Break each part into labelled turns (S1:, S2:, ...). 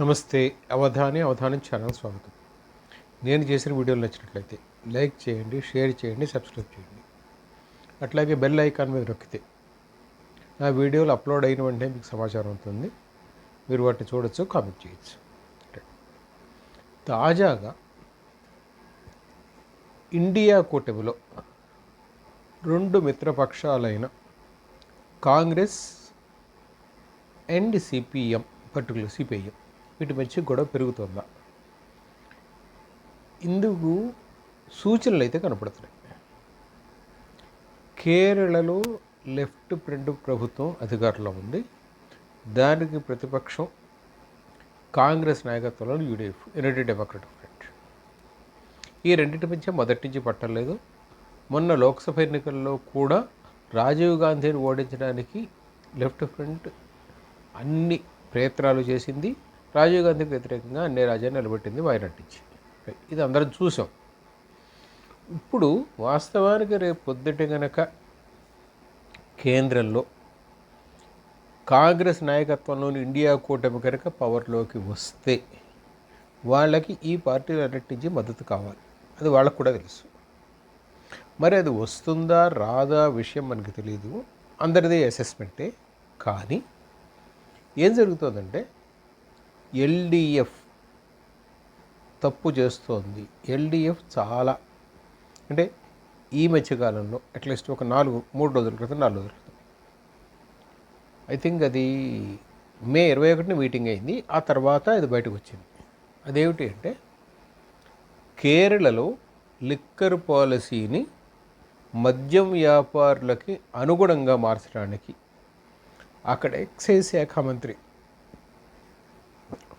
S1: నమస్తే అవధాని అవధానం ఛానల్ స్వాగతం. నేను చేసిన వీడియోలు నచ్చినట్లయితే లైక్ చేయండి షేర్ చేయండి సబ్స్క్రైబ్ చేయండి. అట్లాగే బెల్ ఐకాన్ మీద నొక్కితే నా వీడియోలు అప్లోడ్ అయిన వెంటనే మీకు సమాచారం అవుతుంది. మీరు వాటిని చూడొచ్చు కామెంట్ చేయొచ్చు. తాజాగా ఇండియా కూటమిలో రెండు మిత్రపక్షాలైన Congress and CPM particular CPIM వీటి మధ్య గొడవ పెరుగుతుందా? ఇందుకు సూచనలు అయితే కనపడుతున్నాయి. కేరళలో లెఫ్ట్ ఫ్రంట్ ప్రభుత్వం అధికారంలో ఉంది. దానికి ప్రతిపక్షం కాంగ్రెస్ నాయకత్వంలో యూడిఎఫ్ యునైటెడ్ డెమోక్రటిక్ ఫ్రంట్. ఈ రెండింటి మధ్య మొదటి నుంచి పట్టలేదు మొన్న లోక్సభ ఎన్నికల్లో కూడా రాజీవ్ గాంధీని ఓడించడానికి లెఫ్ట్ ఫ్రంట్ అన్ని ప్రయత్నాలు చేసింది. రాజీవ్ గాంధీకి వ్యతిరేకంగా అన్ని రాజ్యాన్ని నిలబెట్టింది వైరట్టించి ఇది అందరం చూసాం. ఇప్పుడు వాస్తవానికి రేపు పొద్దుట గనక కేంద్రంలో కాంగ్రెస్ నాయకత్వంలోని ఇండియా కూటమి కనుక పవర్లోకి వస్తే వాళ్ళకి ఈ పార్టీలు అన్నిటించి మద్దతు కావాలి. అది వాళ్ళకు కూడా తెలుసు. మరి అది వస్తుందా రాదా విషయం మనకి తెలియదు అందరిది అసెస్మెంటే కానీ ఏం జరుగుతుందంటే ఎల్డిఎఫ్ తప్పు చేస్తోంది. ఎల్డిఎఫ్ చాలా అంటే ఈ మధ్యకాలంలో అట్లీస్ట్ ఒక నాలుగు మూడు రోజుల క్రితం నాలుగు రోజుల క్రితం. ఐ థింక్ అది మే ఇరవై ఒకటిని మీటింగ్ అయింది. ఆ తర్వాత అది బయటకు వచ్చింది అదేమిటి అంటే కేరళలో లిక్కర్ పాలసీని మద్యం వ్యాపారులకి అనుగుణంగా మార్చడానికి అక్కడ ఎక్సైజ్ శాఖ మంత్రి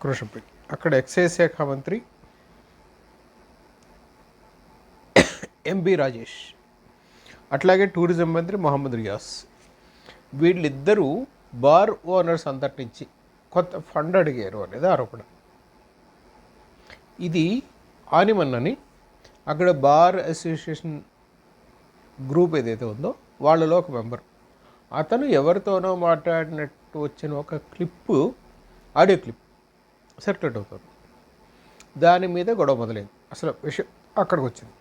S1: కృష్ణపేట్ అక్కడ ఎక్సైజ్ శాఖ మంత్రి ఎంబి రాజేష్ అట్లాగే టూరిజం మంత్రి మొహమ్మద్ రియాస్ వీళ్ళిద్దరూ బార్ ఓనర్స్ అందరి నుంచి కొత్త ఫండ్ అడిగారు అనేది ఆరోపణ. ఇది ఆనిమన్నని అక్కడ బార్ అసోసియేషన్ గ్రూప్ ఏదైతే ఉందో వాళ్ళలో ఒక మెంబర్. అతను ఎవరితోనో మాట్లాడినట్టు వచ్చిన ఒక క్లిప్పు ఆడియో క్లిప్. సర్క్యులేట్ అవుతుంది దాని మీద గొడవ మొదలైంది. అసలు విషయం అక్కడికి వచ్చింది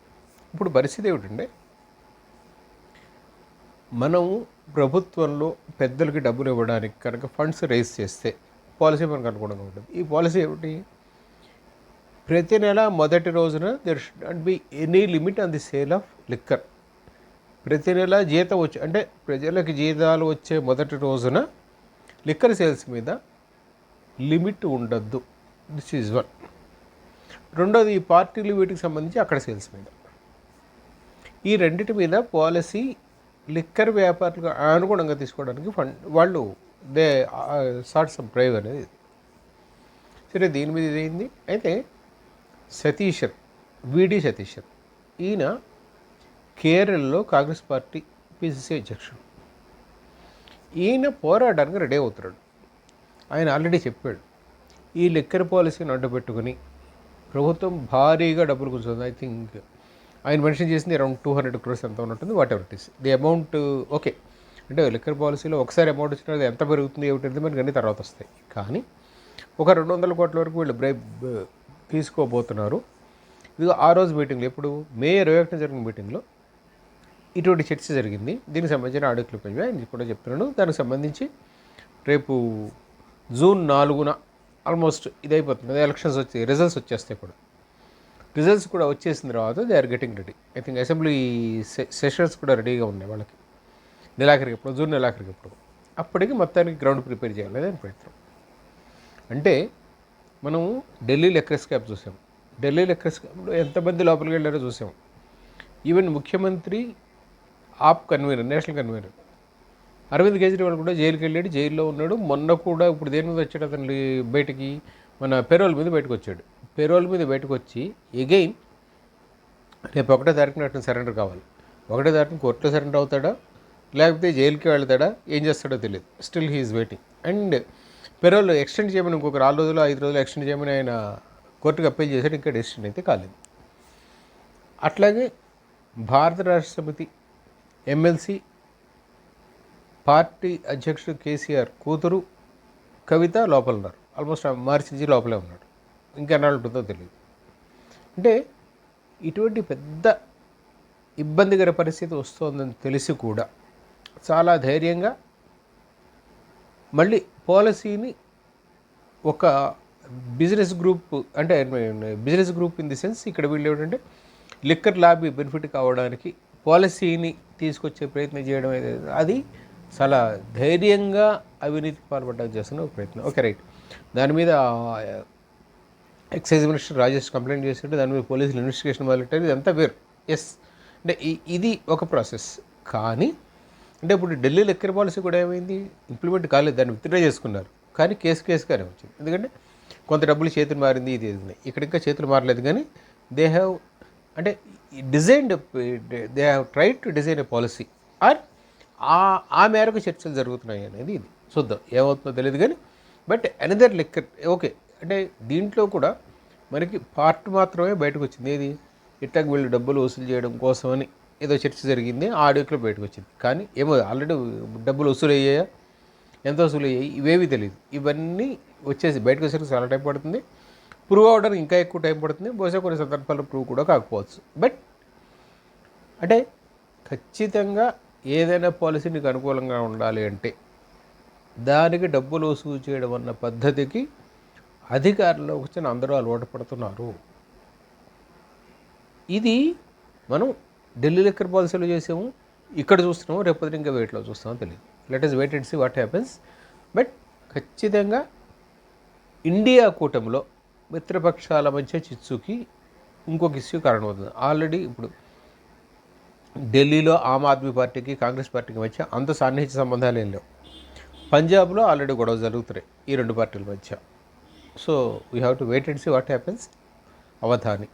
S1: ఇప్పుడు పరిస్థితి ఏమిటంటే మనం ప్రభుత్వంలో పెద్దలకి డబ్బులు ఇవ్వడానికి కనుక ఫండ్స్ రైజ్ చేస్తే పాలసీ మనకు అనుగుణంగా ఉంటుంది. ఈ పాలసీ ఏమిటి? ప్రతి నెల మొదటి రోజున there should not be any limit on the sale of liquor ప్రతి నెల జీతం వచ్చే అంటే ప్రజలకు జీతాలు వచ్చే మొదటి రోజున లిక్కర్ సేల్స్ మీద లిమిట్ ఉండద్దు. దిస్ ఈజ్ వన్ రెండోది ఈ పార్టీలు వీటికి సంబంధించి అక్కడ సేల్స్ మీద. ఈ రెండింటి మీద పాలసీ లిక్కర్ వ్యాపారులకు అనుగుణంగా తీసుకోవడానికి ఫండ్ వాళ్ళు దే సార్ట్ సమ్ డ్రైవ్ అనేది సరే దీని మీద ఇదైంది? అయితే సతీశన్ విడి సతీశన్ ఈయన కేరళలో కాంగ్రెస్ పార్టీ పిసిసి అధ్యక్షుడు. ఈయన పోరాడడానికి రెడీ అవుతున్నాడు. ఆయన ఆల్రెడీ చెప్పాడు. ఈ లిక్కర్ పాలసీని అడ్డుపెట్టుకుని ప్రభుత్వం భారీగా డబ్బులు కూర్చుంది. ఐ థింక్ ఆయన మెన్షన్ చేసింది అరౌండ్ టూ హండ్రెడ్ క్రోర్స్ ఎంత ఉంటుంది whatever it is the amount okay అంటే లిక్కర్ పాలసీలో ఒకసారి అమౌంట్ వచ్చినది ఎంత పెరుగుతుంది ఏమిటి మనకి అన్ని తర్వాత వస్తాయి. కానీ ఒక రెండు వందల కోట్ల వరకు వీళ్ళు బ్రైబ్ తీసుకోబోతున్నారు. ఇది ఆ రోజు మీటింగ్లో ఇప్పుడు మే ఇరవై ఒకటిన జరిగిన మీటింగ్లో ఇటువంటి చర్చ జరిగింది. దీనికి సంబంధించిన ఆడియో క్లిప్ ఆయన కూడా చెప్తున్నాను దానికి సంబంధించి రేపు జూన్ నాలుగున ఆల్మోస్ట్ ఇది అయిపోతుంది ఎలక్షన్స్ వచ్చి రిజల్ట్స్ వచ్చేస్తాయి కూడా. రిజల్ట్స్ కూడా వచ్చేసిన తర్వాత they are getting ready. I think assembly sessions కూడా రెడీగా ఉన్నాయి వాళ్ళకి. నెలాఖరికి ఎప్పుడు జూన్ నెలాఖరికి ఎప్పుడు. అప్పటికి మొత్తానికి గ్రౌండ్ ప్రిపేర్ చేయాలని ప్రయత్నం. అంటే మనం ఢిల్లీ లెక్కర్స్ క్యాప్ చూసాం. ఢిల్లీ లెక్కర్స్ క్యాప్లో ఎంతమంది లోపలికి వెళ్ళారో చూసాం. ఈవెన్ ముఖ్యమంత్రి AAP convener national convener Arvind Kejriwal కూడా జైలుకి వెళ్ళాడు జైల్లో ఉన్నాడు. మొన్న కూడా ఇప్పుడు దేని మీద వచ్చాడు అతను? బయటికి మన పెరోల్ మీద బయటకు వచ్చాడు. పెరోల్ మీద బయటకు వచ్చి ఎగైన్ రేపు ఒకటో తారీఖున అతను సరెండర్ కావాలి. ఒకటో తారీఖున కోర్టులో సరెండర్ అవుతాడా? లేకపోతే జైలుకి వెళ్తాడా? ఏం చేస్తాడో తెలియదు. Still he's waiting and parole extend చేయమని ఇంకొక నాలుగు రోజులు ఐదు రోజులు ఎక్స్టెండ్ చేయమని ఆయన కోర్టుకు అప్పీల్ చేశాడు. ఇంకా డెసిషన్ అయితే కాలేదు. అట్లాగే భారత రాష్ట్ర సమితి ఎమ్మెల్సీ పార్టీ అధ్యక్షుడు కేసీఆర్ కూతురు కవిత లోపల ఉన్నారు. ఆల్మోస్ట్ మార్చి నుంచి లోపలే ఉన్నాడు. ఇంకెన్నాళ్ళు ఉంటుందో తెలియదు అంటే ఇటువంటి పెద్ద ఇబ్బందికర పరిస్థితి వస్తోందని తెలిసి కూడా చాలా ధైర్యంగా మళ్ళీ పాలసీని ఒక బిజినెస్ గ్రూప్ అంటే business group in the sense ఇక్కడ వీళ్ళు ఏమిటంటే లిక్కర్ లాబీ బెనిఫిట్ కావడానికి పాలసీని తీసుకొచ్చే ప్రయత్నం చేయడం ఏదైతే అది చాలా ధైర్యంగా అవినీతి పాల్పడడానికి చేస్తున్న ఒక ప్రయత్నం. Okay right. దాని మీద ఎక్సైజ్ మినిస్టర్ రాజేష్ కంప్లైంట్ చేసినట్టు దాని మీద పోలీసులు ఇన్వెస్టిగేషన్ మొదలెట్టారు. ఇదంతా వేరు. ఎస్ అంటే ఇది ఒక ప్రాసెస్. కానీ అంటే ఇప్పుడు ఢిల్లీ లెక్కర్ పాలసీ కూడా ఏమైంది? ఇంప్లిమెంట్ కాలేదు. దాన్ని విత్డ్రా చేసుకున్నారు. కానీ కేసు కేసుగానే వచ్చింది. ఎందుకంటే కొంత డబ్బులు చేతులు మారింది ఇది ఇది ఇక్కడ ఇంకా చేతులు మారలేదు కానీ దే హ్యావ్ అంటే designed they have try to design a policy or ఆ ఆ మేరకు చర్చలు జరుగుతున్నాయి అనేది ఇది. చూద్దాం ఏమవుతుందో తెలియదు కానీ బట్ అనదర్ లెక్క ఓకే అంటే దీంట్లో కూడా మనకి పార్ట్ మాత్రమే బయటకు వచ్చింది. ఏది? ఇట్టాకి వీళ్ళు డబ్బులు వసూలు చేయడం కోసమని ఏదో చర్చ జరిగింది ఆ ఆడియోలో బయటకు వచ్చింది. కానీ ఏమో ఆల్రెడీ డబ్బులు వసూలు అయ్యాయా ఎంత వసూలు అయ్యాయి ఇవేవి తెలియదు ఇవన్నీ వచ్చేసి బయటకు వచ్చేసరికి చాలా టైం పడుతుంది. ప్రూవ్ అవడానికి ఇంకా ఎక్కువ టైం పడుతుంది. బహుశా కొన్ని సందర్భాల్లో ప్రూవ్ కూడా కాకపోవచ్చు. బట్ అంటే ఖచ్చితంగా ఏదైనా పాలసీ నీకు అనుకూలంగా ఉండాలి అంటే దానికి డబ్బులు వసూలు చేయడం అన్న పద్ధతికి అధికారంలో వచ్చిన అందరూ అలవాటు పడుతున్నారు. ఇది మనం ఢిల్లీ లెక్కర్ పాలసీలో చేసాము ఇక్కడ చూస్తున్నాము రేపటి ఇంకా వెయిట్లో చూస్తామో తెలియదు. Let us wait and see what happens but ఖచ్చితంగా ఇండియా కూటమిలో మిత్రపక్షాల మధ్య చిచ్చుకి ఇంకొక ఇష్యూ కారణమవుతుంది. ఆల్రెడీ ఇప్పుడు ఢిల్లీలో ఆమ్ ఆద్మీ పార్టీకి కాంగ్రెస్ పార్టీకి మధ్య అంత సాన్నిహిత సంబంధాలు ఏం లేవు. పంజాబ్లో ఆల్రెడీ గొడవ జరుగుతున్నాయి ఈ రెండు పార్టీల మధ్య. So we have to wait and see what happens Avadhani.